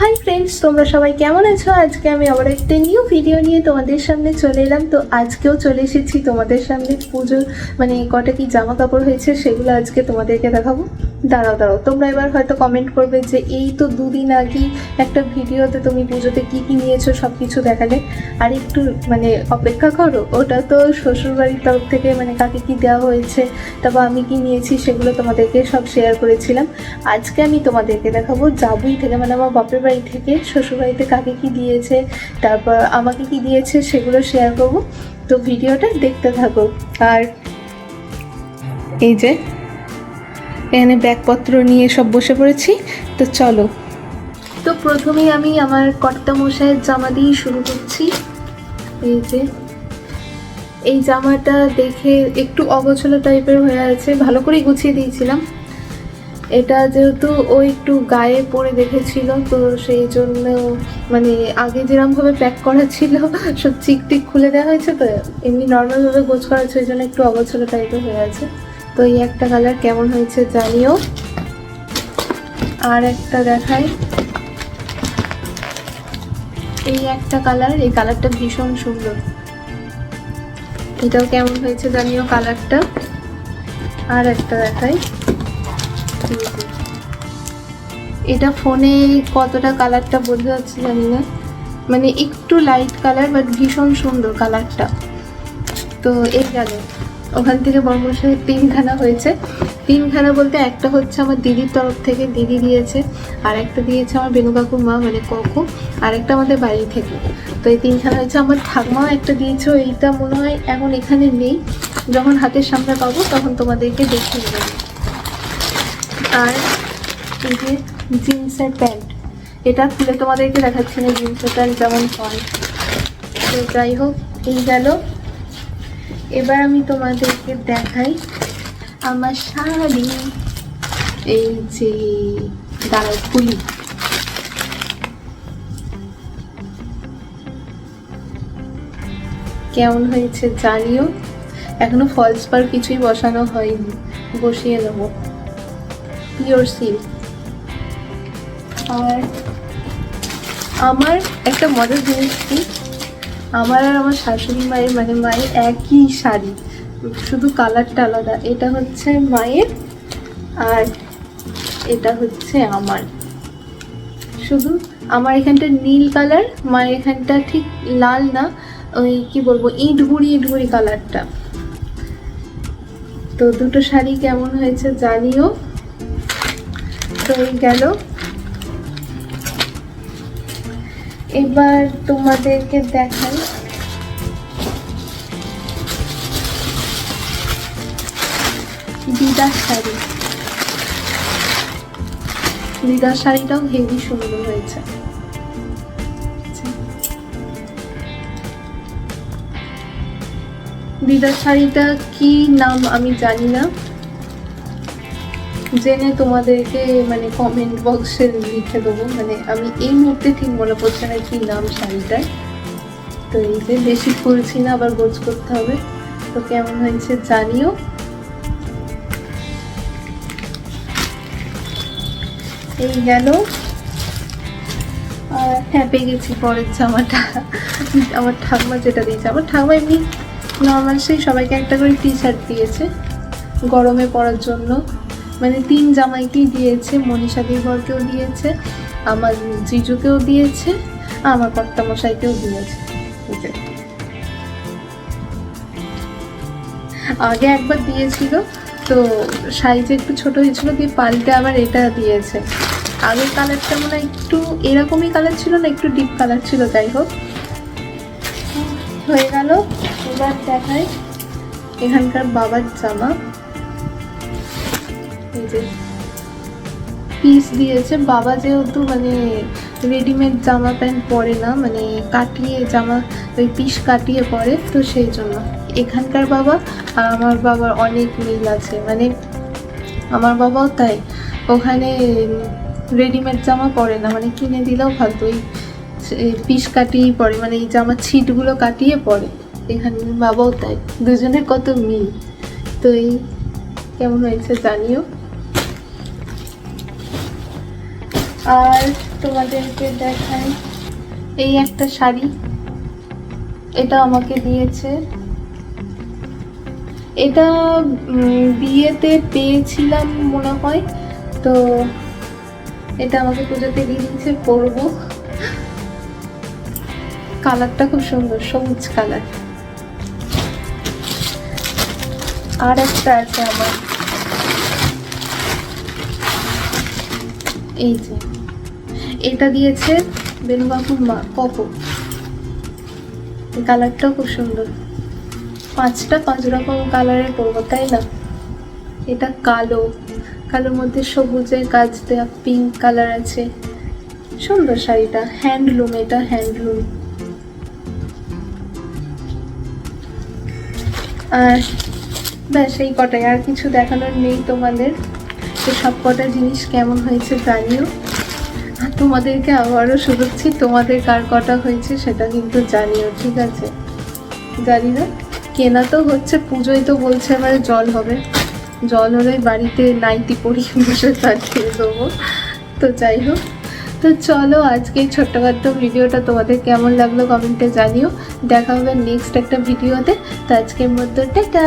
Hi friends তোমরা সবাই কেমন আছো? আজকে আমি আবার একটা নিউ ভিডিও নিয়ে তোমাদের সামনে চলে এলাম। তো আজকেও চলে এসেছি তোমাদের সামনে পুজোর মানে কটা কি জামা কাপড় হয়েছে সেগুলো আজকে তোমাদেরকে দেখাবো। দাঁড়াও দাঁড়াও, তোমরা এবার হয়তো কমেন্ট করবে যে এই তো দুদিন আগেই একটা ভিডিওতে তুমি পুজোতে কি কি নিয়েছো সব কিছু দেখালে আর একটু মানে অপেক্ষা করো, ওটা তো শ্বশুরবাড়ির তরফ থেকে মানে কাকে কি দেওয়া হয়েছে, তারপর আমি কি নিয়েছি সেগুলো তোমাদেরকে সব শেয়ার করেছিলাম। আজকে আমি তোমাদেরকে দেখাবো জাবুই থেকে মানে আমার বাপের বাড়ি থেকে, শ্বশুরবাড়িতে কাকে কি দিয়েছে, তারপর আমাকে কি দিয়েছে সেগুলো শেয়ার করব। তো ভিডিওটা দেখতে থাকো। আর এই যে, এখানে ব্যাগপত্র নিয়ে সব বসে পড়েছি। তো চলো। তো প্রথমেই আমি আমার কর্তা মশাইয়ের জামা দিয়ে শুরু করছি। এই যে, এই জামাটা দেখে একটু অগোছলো টাইপের হয়ে আছে। ভালো করেই গুছিয়ে দিয়েছিলাম। এটা যেহেতু ও একটু গায়ে পরে দেখেছিল, তো সেই জন্য মানে আগে যেরকমভাবে প্যাক করা ছিল, সব চিক টিক খুলে দেওয়া হয়েছে, তো এমনি নর্মালভাবে গোছ করা হয়েছে, ওই জন্য একটু অগোছলো টাইপের হয়ে আছে। তো এই একটা কালার কেমন হয়েছে জানিও। আর একটা দেখাই। এই একটা কালার এই কালারটা ভীষণ সুন্দর। এটাও কেমন হয়েছে জানিও কালারটা আর একটা দেখাই। এটা ফোনে কতটা কালারটা বোঝা যাচ্ছে জানি না। মানে একটু লাইট কালার বাট ভীষণ সুন্দর কালারটা তো এই গেল ওখান থেকে বর্মশাই তিনখানা হয়েছে। তিনখানা বলতে একটা হচ্ছে আমার দিদির তরফ থেকে, দিদি দিয়েছে, আর একটা দিয়েছে আমার বেনু কাকুর মা মানে ককু, আর একটা আমাদের বাড়ি থেকে। তো এই তিনখানা হয়েছে। আমার ঠাকমাও একটা দিয়েছে, এইটা মনে হয় এখন এখানে নেই। যখন হাতের সামনে পাবো তখন তোমাদেরকে দেখিয়ে দেবো। এই যে জিন্সের প্যান্ট। এটা খুলে তোমাদেরকে দেখাচ্ছি না, জিন্সের প্যান্ট যেমন হয়। তো যাই হোক, এই গেল। এবার আমি তোমাদেরকে দেখাই আমার শাড়ি। এই যে দাঁড়ায় খুলি। কেমন হয়েছে জানিও? এখনও ফলস পার কিছুই বসানো হয়নি। বসিয়ে নেব। পিওর সিল্ক আর আমার একটা মজার জিনিস কি? আমার আর আমার শাশুড়ি মায়ের মানে মায়ের একই শাড়ি, শুধু কালারটা আলাদা। এটা হচ্ছে মায়ের আর এটা হচ্ছে আমার। শুধু আমার এখানটা নীল কালার, মায়ের এখানটা ঠিক লাল না, ওই কি বলব ইট গুড়ি ইট গুড়ি কালারটা। তো দুটো শাড়ি কেমন হয়েছে জানিও। তো এই গেল। এবার তোমাদেরকে দেখাই। দিদার শাড়ি। দিদার শাড়িটাও হেভি সুন্দর হয়েছে। দিদার শাড়িটা কি নাম আমি জানি না। জেনে তোমাদেরকে মানে কমেন্ট বক্সে লিখে দেবো। মানে আমি এই মুহূর্তে ঠিক মনে পড়ছে না কি নাম শাড়িটার। তো এই যে বেশি খুলছি না, আবার গোছ করতে হবে। তো কেমন হয়েছে জানিও। এই গেল। আর হ্যাঁ পেয়ে গেছি পরের জামাটা। আমার ঠাকুমা যেটা দিয়েছে। আমার ঠাকুমা এমনি নর্মাল সেই সবাইকে একটা করে টি শার্ট দিয়েছে। গরমে পরার জন্য। মানে তিন জামাইকেই দিয়েছে মনীষা দেবরকেও দিয়েছে আমার জিজুকেও দিয়েছে আমার কর্তা মশাইকেও দিয়েছে আগে একবার দিয়েছিল তো সাইজে একটু ছোট হয়েছিল দিয়ে পাল্টে আবার এটা দিয়েছে। আগের কালারটা মনে হয় একটু এরকমই কালার ছিল না একটু ডিপ কালার ছিল যাই হোক। হয়ে গেল এবার দেখাই এখানকার বাবার জামা। এই যে পিস দিয়েছে। বাবা যেহেতু মানে রেডিমেড জামা প্যান্ট পরে না মানে কাটিয়ে জামা, ওই পিস কাটিয়ে পরে, তো সেই জন্য। এখানকার বাবা আর আমার বাবার অনেক মিল আছে। মানে আমার বাবাও তাই। ওখানে রেডিমেড জামা পরে না মানে কিনে দিলেও ফালতু ওই পিস কাটিয়েই পরে মানে এই জামার ছিটগুলো কাটিয়ে পরে। এখানে বাবাও তাই। দুজনের কত মিল। তো এই কেমন হয়েছে জানিও। আর তোমাদেরকে দেখাই এই একটা শাড়ি। এটা আমাকে দিয়েছে। এটা বিয়েতে পেয়েছিলাম মনে হয়। তো এটা আমাকে পুজোতে দিয়ে দিয়েছে, পরবো। কালারটা খুব সুন্দর, সবুজ কালার। আর একটা আছে আমার। এই যে। এটা দিয়েছে বেনুবাবুর মা, কপো। কালারটাও খুব সুন্দর। পাঁচটা পাঁচ রকম কালারের পরবো তাই না? এটা কালো। কালোর মধ্যে সবুজের কাজ দেওয়া পিঙ্ক কালার আছে। সুন্দর শাড়িটা হ্যান্ডলুম এটা হ্যান্ডলুম আর ব্যাস, এই কটাই। আর কিছু দেখানোর নেই তোমাদের। সব কটা জিনিস কেমন হয়েছে জানিও। তোমাদেরকে আবারও শুভেচ্ছি। তোমাদের কার কটা হয়েছে সেটা কিন্তু জানিও, ঠিক আছে? জানি না কেনা তো হচ্ছে, পুজোয় তো বলছে এবারে জল হবে। জল হলে বাড়িতে নাইটি পরি বসে কাটিয়ে দেবো। তো যাই হোক, তো চলো আজকে এই ভিডিওটা তোমাদের কেমন লাগল কমেন্টে জানিও। দেখা হবে নেক্সট একটা ভিডিওতে। তো আজকের মধ্যে টাটা!